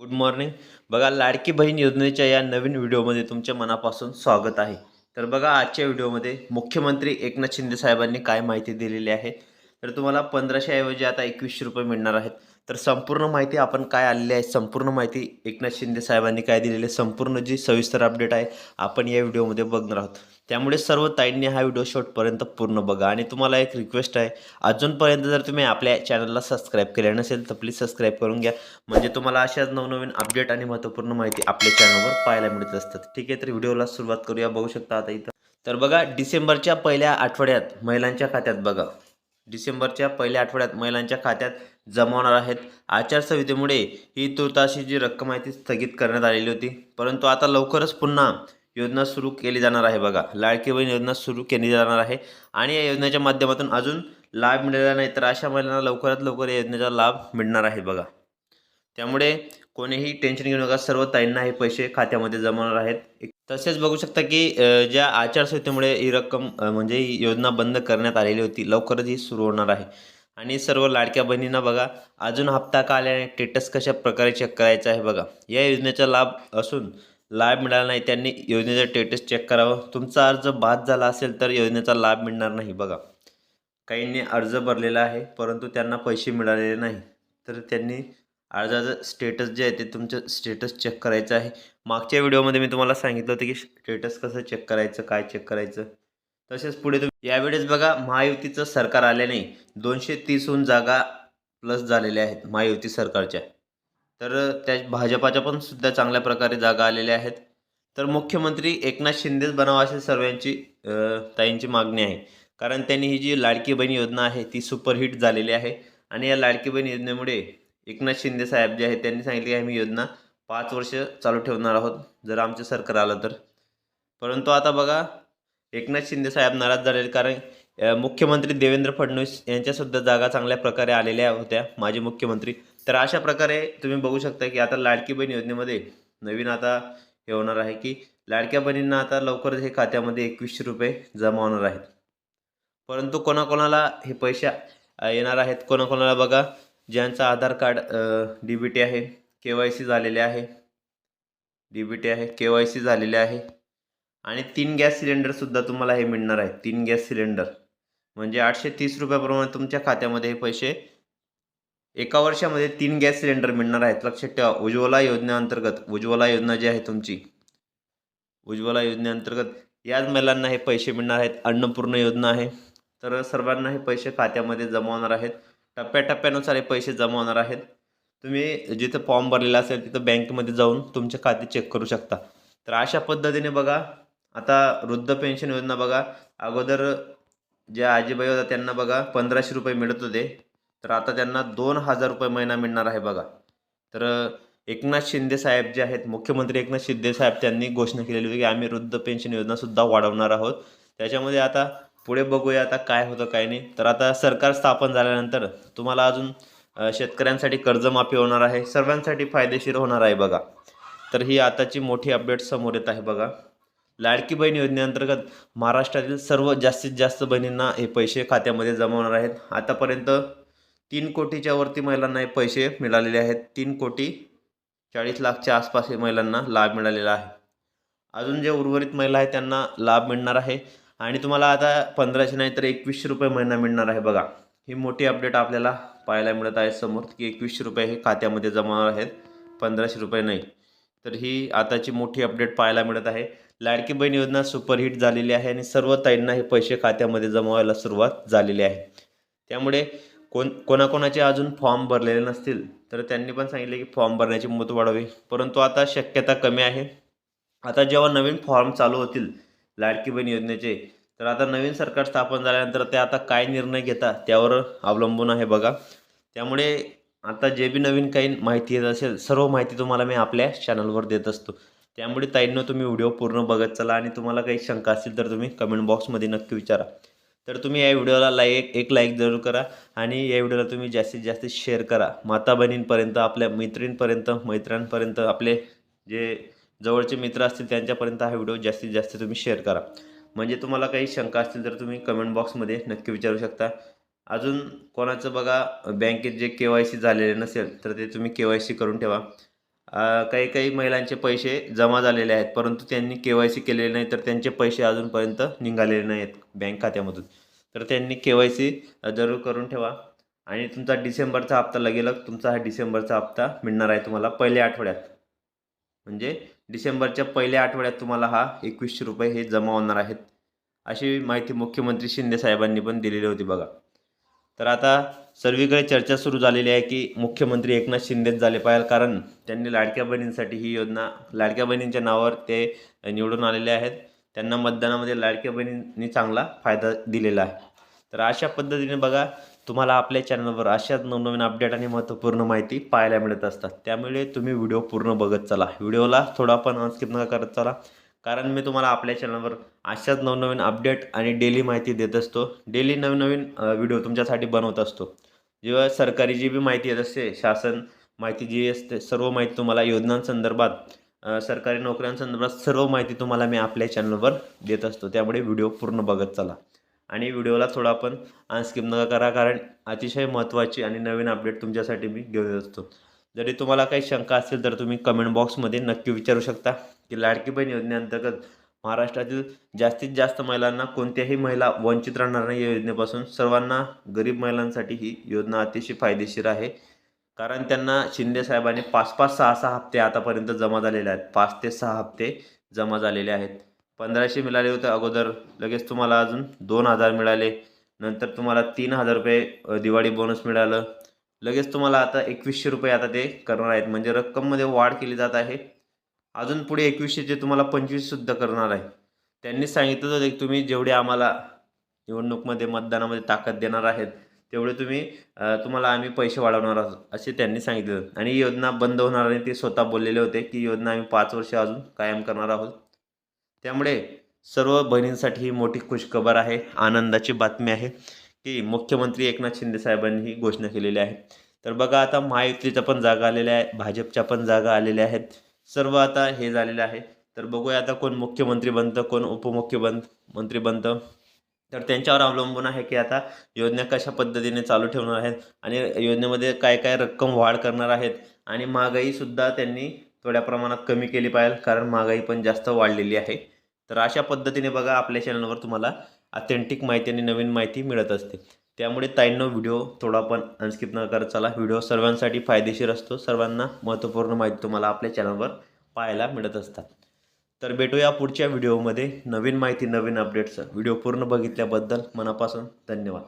Good morning बघा लाडकी बहीण योजनेच्या या नवीन व्हिडिओमध्ये तुमच्या मनापासून स्वागत आहे. तर बघा आजच्या व्हिडिओमध्ये मुख्यमंत्री एकनाथ शिंदे साहेबांनी काय माहिती दिलेली आहे? तर तुम्हाला पंधराशेऐवजी आता एकवीसशे रुपये मिळणार आहेत. तर संपूर्ण माहिती आपण काय आलेली आहे संपूर्ण माहिती एकनाथ शिंदे साहेबांनी काय दिलेली आहे संपूर्ण जी सविस्तर अपडेट आहे आपण या व्हिडिओमध्ये बघणार आहोत. त्यामुळे सर्व ताईंनी हा व्हिडिओ शॉर्टपर्यंत पूर्ण बघा. आणि तुम्हाला एक रिक्वेस्ट आहे अजूनपर्यंत जर तुम्ही आपल्या चॅनलला सबस्क्राईब केले नसेल तर प्लीज सबस्क्राईब करून घ्या. म्हणजे तुम्हाला अशाच नवनवीन अपडेट आणि महत्त्वपूर्ण माहिती आपल्या चॅनलवर पाहायला मिळत असतात. ठीक आहे तर व्हिडिओला सुरुवात करूया. बघू शकता आता इथं. तर बघा डिसेंबरच्या पहिल्या आठवड्यात महिलांच्या खात्यात बघा. डिसेंबरच्या पहिल्या आठवड्यात महिलांच्या खात्यात जमा होणार आहेत. आचारसंहितेमुळे ही तुर्ताशी जी रक्कम आहे ती स्थगित करण्यात आलेली होती. परंतु आता लवकरच पुन्हा योजना सुरू केली जाणार आहे बघा. लाडकी बहीण योजना सुरू केली जाणार आहे आणि या योजनेच्या माध्यमातून अजून लाभ मिळाला नाही तर अशा महिलांना लवकरात लवकर या योजनेचा लाभ मिळणार आहे बघा. त्यामुळे कोणीही टेन्शन घेऊ नका. सर्व ताईंना हे पैसे खात्यामध्ये जमणार आहेत. तसेच बघू शकता की ज्या आचारसंहितेमुळे ही रक्कम म्हणजे ही योजना बंद करण्यात आलेली होती लवकरच ही सुरू होणार आहे. आणि सर्व लाडक्या बहिणींना बघा अजून हप्ता का आल्याने स्टेटस कशा प्रकारे चेक करायचा आहे बघा. या योजनेचा लाभ असून लाभ मिळाला नाही त्यांनी योजनेचा स्टेटस चेक करावं. तुमचा अर्ज बाद झाला असेल तर योजनेचा लाभ मिळणार नाही बघा. काहींनी अर्ज भरलेला आहे परंतु त्यांना पैसे मिळालेले नाही. तर त्यांनी अर्जाचं स्टेटस जे आहे ते तुमचं स्टेटस चेक करायचं आहे. मागच्या व्हिडिओमध्ये मी तुम्हाला सांगितलं होतं की स्टेटस कसं चेक करायचं काय चेक करायचं? तसेच पुढे तुम्ही यावेळेस बघा महायुतीचं सरकार आल्याने दोनशे तीसहून जागा प्लस झालेल्या आहेत महायुती सरकारच्या. तर त्या भाजपाच्या पण सुद्धा चांगल्या प्रकारे जागा आलेल्या आहेत. तर मुख्यमंत्री एकनाथ शिंदेच बनावा अशी सर्वांची ताईंची मागणी आहे. कारण त्यांनी ही जी लाडकी बहीण योजना आहे ती सुपरहिट झालेली आहे. आणि या लाडकी बहीण योजनेमुळे एकनाथ शिंदे साहेब जे आहेत त्यांनी सांगितले की आम्ही योजना पाच वर्ष चालू ठेवणार आहोत जर आमचं सरकार आलं तर. परंतु आता बघा एकनाथ शिंदे साहेब नाराज झालेले कारण मुख्यमंत्री देवेंद्र फडणवीस यांच्यासुद्धा जागा चांगल्या प्रकारे आलेल्या होत्या माजी मुख्यमंत्री. तर अशा प्रकारे तुम्ही बघू शकता की आता लाडकी बहीण योजनेमध्ये नवीन आता हे होणार आहे की लाडक्या बहिणींना आता लवकरच हे खात्यामध्ये एकवीसशे रुपये जमा होणार आहेत. परंतु कोणाकोणाला हे पैसे येणार आहेत कोणाकोणाला बघा ज्यांचं Aadhaar card D B T आहे के वाय सी झालेले आहे. डी बी टी आहे के वाय सी झालेले आहे. आणि तीन गॅस सिलेंडरसुद्धा तुम्हाला हे मिळणार आहे तीन गॅस सिलेंडर. म्हणजे आठशे तीस रुपयाप्रमाणे तुमच्या खात्यामध्ये हे पैसे एका वर्षामध्ये तीन गॅस सिलेंडर मिळणार आहेत. लक्षात ठेवा उज्ज्वला योजनेअंतर्गत उज्ज्वला योजना जी आहे तुमची उज्ज्वला योजनेअंतर्गत याच महिलांना हे पैसे मिळणार आहेत. अन्नपूर्ण योजना आहे. तर सर्वांना हे पैसे खात्यामध्ये जमा होणार आहेत. टप्प्याटप्प्यानुसार हे पैसे जमा होणार आहेत. तुम्ही जिथं फॉर्म भरलेला असेल तिथं बँकेमध्ये जाऊन तुमचे खाते चेक करू शकता. तर अशा पद्धतीने बघा आता वृद्ध पेन्शन योजना बघा. अगोदर जे आजीबाई होत्या त्यांना बघा पंधराशे रुपये मिळत होते. तर आता त्यांना दोन हजार रुपये महिना मिळणार आहे बघा. तर एकनाथ शिंदे साहेब जे आहेत मुख्यमंत्री एकनाथ शिंदे साहेब त्यांनी घोषणा केलेली होती की आम्ही वृद्ध पेन्शन योजनासुद्धा वाढवणार आहोत. त्याच्यामध्ये आता पुढे बघूया आता काय होतं काय नाही. तर आता सरकार स्थापन झाल्यानंतर तुम्हाला अजून शेतकऱ्यांसाठी कर्जमाफी होणार आहे. सर्वांसाठी फायदेशीर होणार आहे बघा. तर ही आताची मोठी अपडेट समोर येत आहे बघा. लाडकी बहीण योजनेअंतर्गत महाराष्ट्रातील सर्व जास्तीत जास्त बहिणींना हे पैसे खात्यामध्ये जमा होणार आहेत. आतापर्यंत तीन कोटीच्या वरती महिलांना हे पैसे मिळालेले आहेत. तीन कोटी चाळीस लाखच्या आसपास हे महिलांना लाभ मिळालेला आहे. अजून जे उर्वरित महिला आहेत त्यांना लाभ मिळणार आहे. आणि तुम्हाला आता पंधराशे नाही तर एकवीसशे रुपये महिना मिळणार आहे बघा. ही मोठी अपडेट आपल्याला पाहायला मिळत आहे समोर की एकवीसशे रुपये हे खात्यामध्ये जमा होणार आहेत. पंधराशे रुपये नाही. तर ही आताची मोठी अपडेट पाहायला मिळत आहे. लाडकी बहीण योजना सुपरहिट झालेली आहे आणि सर्व ताईंना हे पैसे खात्यामध्ये जमा व्हायला सुरुवात झालेली आहे. त्यामुळे कोण कोणाकोणाचे अजून फॉर्म भरलेले नसतील तर त्यांनी पण सांगितले की फॉर्म भरण्याची मुदत वाढावी. परंतु आता शक्यता कमी आहे. आता जेव्हा नवीन फॉर्म चालू होतील लाडकी बहीण योजनेचे. तर आता नवीन सरकार स्थापन झाल्यानंतर ते आता काय निर्णय घेतात त्यावर अवलंबून आहे बघा. त्यामुळे आता जे बी नवीन काही माहिती येत असेल सर्व माहिती तुम्हाला मी आपल्या चॅनलवर देत असतो. त्यामुळे ताईंनं तुम्ही व्हिडिओ पूर्ण बघत चला आणि तुम्हाला काही शंका असतील तर तुम्ही कमेंट बॉक्समध्ये नक्की विचारा. तर तुम्ही या व्हिडिओला लाईक एक लाईक जरूर करा आणि या व्हिडिओला तुम्ही जास्तीत जास्त शेअर करा. माता बहिणींपर्यंत आपल्या मैत्रिणींपर्यंत मैत्रांपर्यंत आपले जे जवळचे मित्र असतील त्यांच्यापर्यंत हा व्हिडिओ जास्तीत जास्त तुम्ही शेअर करा. म्हणजे तुम्हाला काही शंका असतील तर तुम्ही कमेंट बॉक्समध्ये नक्की विचारू शकता. अजून कोणाचं बघा बँकेत जे के वाय सी झालेले नसेल तर ते तुम्ही के वाय सी करून ठेवा. काही काही महिलांचे पैसे जमा झालेले आहेत परंतु त्यांनी के वाय सी केलेले नाही तर त्यांचे पैसे अजूनपर्यंत निघालेले नाही आहेत बँक खात्यामधून. तर त्यांनी के वाय सी जरूर करून ठेवा. आणि तुमचा डिसेंबरचा हप्ता लगेलग तुमचा हा डिसेंबरचा हप्ता मिळणार आहे तुम्हाला पहिल्या आठवड्यात. म्हणजे डिसेंबरच्या पहिल्या आठवड्यात तुम्हाला हा एकवीसशे रुपये हे जमा होणार आहेत अशी माहिती मुख्यमंत्री शिंदे साहेबांनी पण दिलेली होती बघा. तर आता सर्वीकडे चर्चा सुरू झालेली आहे की मुख्यमंत्री एकनाथ शिंदेच झाले पाहिजे कारण त्यांनी लाडक्या बहिणींसाठी ही योजना लाडक्या बहिणींच्या नावावर ते निवडून आलेले आहेत. त्यांना मतदानामध्ये लाडक्या बहिणींनी चांगला फायदा दिलेला आहे. तर अशा पद्धतीने बघा तुम्हाला आपल्या चॅनलवर अशाच नवनवीन अपडेट आणि महत्त्वपूर्ण माहिती पाहायला मिळत असतात. त्यामुळे तुम्ही व्हिडिओ पूर्ण बघत चला. व्हिडिओला थोडा पण स्किप नका करत चला. कारण मी तुम्हाला आपल्या चॅनलवर अशाच नवनवीन अपडेट आणि डेली माहिती देत असतो. डेली नवीन नवीन व्हिडिओ तुमच्यासाठी बनवत असतो. जेव्हा सरकारी जी बी माहिती येत असते शासन माहिती जी असते सर्व माहिती तुम्हाला योजनांसंदर्भात सरकारी नोकऱ्यांसंदर्भात सर्व माहिती तुम्हाला मी आपल्या चॅनलवर देत असतो. त्यामुळे व्हिडिओ पूर्ण बघत चला. आणि व्हिडिओला थोडा पण स्किप नका करा कारण अतिशय महत्त्वाची आणि नवीन अपडेट तुमच्यासाठी मी घेऊन येत असतो. जरी तुम्हाला काही शंका असेल तर तुम्ही कमेंट बॉक्समध्ये नक्की विचारू शकता की लाडकी बहीण योजनेअंतर्गत महाराष्ट्रातील जास्तीत जास्त महिलांना कोणत्याही महिला वंचित राहणार नाही या योजनेपासून. सर्वांना गरीब महिलांसाठी ही योजना अतिशय फायदेशीर आहे कारण त्यांना शिंदे साहेबांनी पाच पाच सहा सहा हप्ते आतापर्यंत जमा झालेले आहेत. पाच ते सहा हप्ते जमा झालेले आहेत. पंधराशे मिळाले होते अगोदर. लगेच तुम्हाला अजून दोन हजार मिळाले. नंतर तुम्हाला तीन हजार रुपये दिवाळी बोनस मिळालं. लगेच तुम्हाला आता एकवीसशे रुपये आता ते करणार आहेत. म्हणजे रक्कममध्ये वाढ केली जात आहे. अजून पुढे एकवीसशेचे तुम्हाला पंचवीससुद्धा करणार आहे. त्यांनी सांगितलं होतं की तुम्ही जेवढे आम्हाला निवडणूकमध्ये मतदानामध्ये ताकद देणार आहेत तेवढे तुम्ही तुम्हाला आम्ही पैसे वाढवणार आहोत असे त्यांनी सांगितलं. आणि ही योजना बंद होणार नाही ते स्वतः बोललेले होते की योजना आम्ही पाच वर्ष अजून कायम करणार आहोत. त्यामुळे सर्व बहिणींसाठी ही मोठी खुशखबर आहे आनंदाची बातमी आहे की मुख्यमंत्री एकनाथ शिंदे साहेबांनी ही घोषणा केलेली आहे. तर बघा आता महायुतीच्या पण जागा आलेल्या आहे भाजपच्या पण जागा आलेल्या आहेत. सर्व आता हे झालेलं आहे. तर बघूया आता कोण मुख्यमंत्री बनतं कोण उपमुख्य बन मंत्री बनतं. तर त्यांच्यावर अवलंबून आहे की आता योजना कशा पद्धतीने चालू ठेवणार आहेत आणि योजनेमध्ये काय काय रक्कम वाढ करणार आहेत आणि महागाईसुद्धा त्यांनी थोड्या प्रमाणात कमी केली पाहिजे कारण महागाई पण जास्त वाढलेली आहे. तर अशा पद्धतीने बघा आपल्या चॅनलवर तुम्हाला ऑथेंटिक माहिती आणि नवीन माहिती मिळत असते. त्यामुळे ताईंनो व्हिडिओ थोडा पण अनस्किप न करत चला. व्हिडिओ सर्वांसाठी फायदेशीर असतो. सर्वांना महत्त्वपूर्ण माहिती तुम्हाला आपल्या चॅनलवर पाहायला मिळत असतात. तर भेटूया पुढच्या व्हिडिओमध्ये नवीन माहिती नवीन अपडेट्स व्हिडिओ पूर्ण बघितल्याबद्दल मनापासून धन्यवाद.